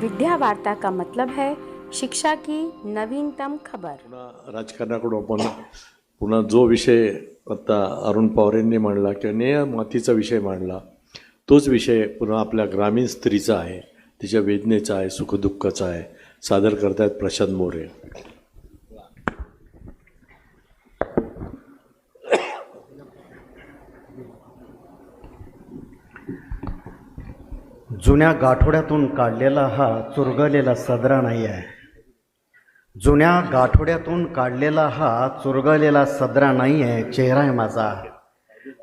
विद्या वार्ता का मतलब है शिक्षा की नवीनतम खबर। पुन्हा राजकारणाकडून आपण पुन्हा जो विषय आता अरुण पवारेंनी मांडला किंवा ने मातीचा विषय मांडला तोच विषय पुन्हा आपल्या ग्रामीण स्त्रीचा आहे तिच्या वेदनेचा आहे सुखदुःखाचा आहे. सादर करतायत प्रशांत मोरे. जुन्या गाठोड्यातून काढलेला हा चुरगळलेला सदरा नाही आहे. जुन्या गाठोड्यातून काढलेला हा चुरगळलेला सदरा नाही आहे चेहरा आहे माझा.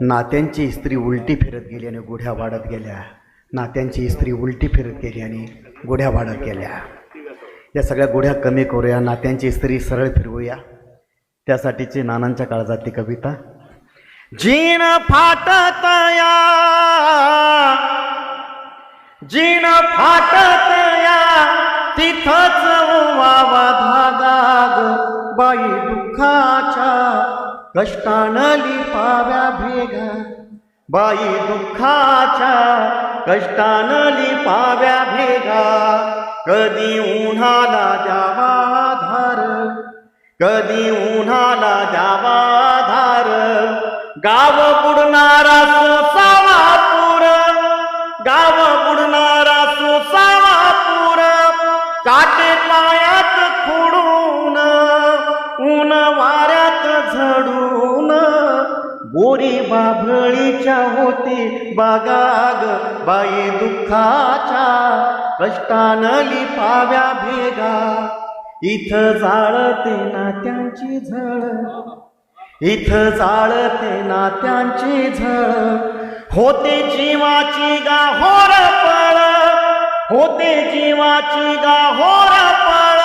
नात्यांची इस्त्री उलटी फिरत गेली आणि गुढ्या वाढत गेल्या. नात्यांची इस्त्री उलटी फिरत गेली आणि गुढ्या वाढत गेल्या. या सगळ्या गुढ्या कमी करूया नात्यांची इस्त्री सरळ फिरवूया. त्यासाठीची नानांच्या काळजात ती कविता. जीण फाटतया जीन फाटत या तिथंच वावा धागा बाई दुःखाच्या कष्टान पाव्या भेगा. बाई दुःखाच्या कष्टान पाव्या भेगा. कधी उन्हाला द्यावा धार कधी उन्हाला द्यावा धार गाव बुडणारा काटे पायात खोडून ऊन वाऱ्यात झडून बोरी बाभळीच्या होती बागाग बाई दुःखाच्या कष्टान लिपाव्या भेगा. इथं जाळते नात्यांची झळ इथं जाळते नात्यांची झळ. होते जीवाची गाहोर पळ होते जीवाची गाहोर पळ.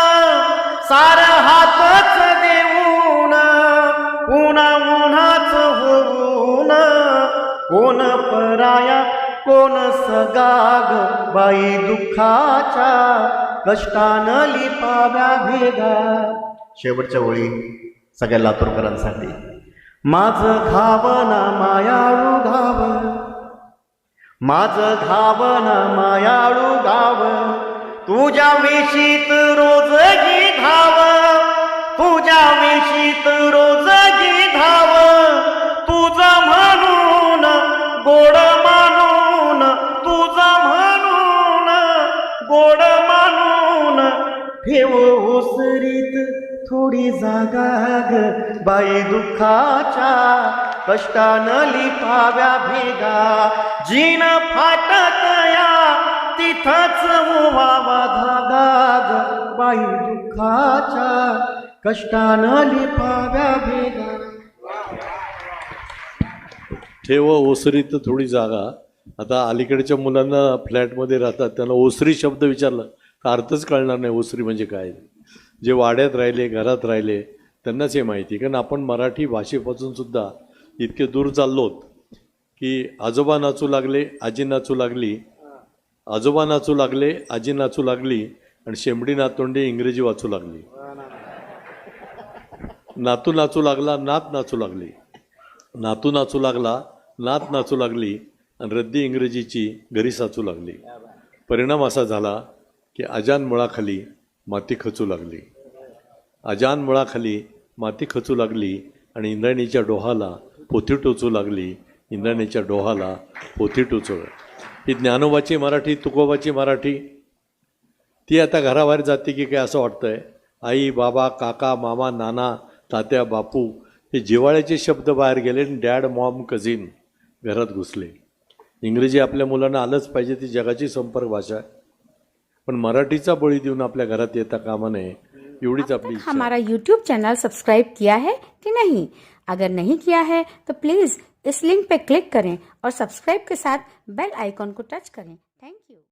सार हातच देऊन उन्हा उन्हाच होऊन. कोण पराया कोण सगाग बाई दुःखाच्या कष्टानं लिपाव्या भेगा. शेवटच्या ओळी सगळ्या लातूरकरांसाठी. माझं घावना मायाळू गाव माझं धावन मायाळू गाव तुझ्या वेशीत रोजगी धाव तुझ्या वेशीत रोजगी धाव तुझं म्हणून गोड मानून तुझं म्हणून गोड मानून ठेव ओसरीत थोडी जागा ग बाई दुःखाच्या कष्टानं लिपाव्या भेगा. जीन फाटतया तिथंच व्हावा बाई दुःखाच्या कष्टानं लिपाव्या भेगा. ठेव ओसरी तर थोडी जागा. आता अलीकडच्या मुलांना फ्लॅटमध्ये राहतात त्यांना ओसरी शब्द विचारला तर अर्थच कळणार नाही ओसरी म्हणजे काय. जे वाड्यात राहिले घरात राहिले त्यांनाच हे माहिती कारण आपण मराठी भाषेपासून सुद्धा इतके दूर चाललोत की आजोबा नाचू लागले आजी नाचू लागली. आजोबा नाचू लागले आजी नाचू लागली. आणि शेंबडी नातोंडी इंग्रजी वाचू लागली. नातू नाचू लागला नात नाचू लागली. नातू नाचू लागला नात नाचू लागली. आणि रद्दी इंग्रजीची घरी साचू लागली. परिणाम असा झाला की अजान मुळाखाली माती खचू लागली. अजान मुळाखाली माती खचू लागली आणि इंद्राणीच्या डोहाला पोथी टोचू लागली. इंद्राणीच्या डोहाला पोथी टोचू ही ज्ञानोबाची मराठी तुकोबाची मराठी ती आता घराबाहेर जाते की काय असं वाटतंय? आई बाबा काका मामा नाना तात्या बापू हे जिवाळ्याचे शब्द बाहेर गेले डॅड मॉम कझिन घरात घुसले. इंग्रजी आपल्या मुलांना आलंच पाहिजे ती जगाची संपर्क भाषा आहे. पण मराठीचा बळी देऊन आपल्या घरात येता कामा नये एवढीच आपली. हमारा यूट्यूब चैनल सब्सक्राइब किया है कि नहीं? अगर नहीं किया है तो प्लीज़ इस लिंक पर क्लिक करें और सब्सक्राइब के साथ बेल आइकॉन को टच करें। Thank you.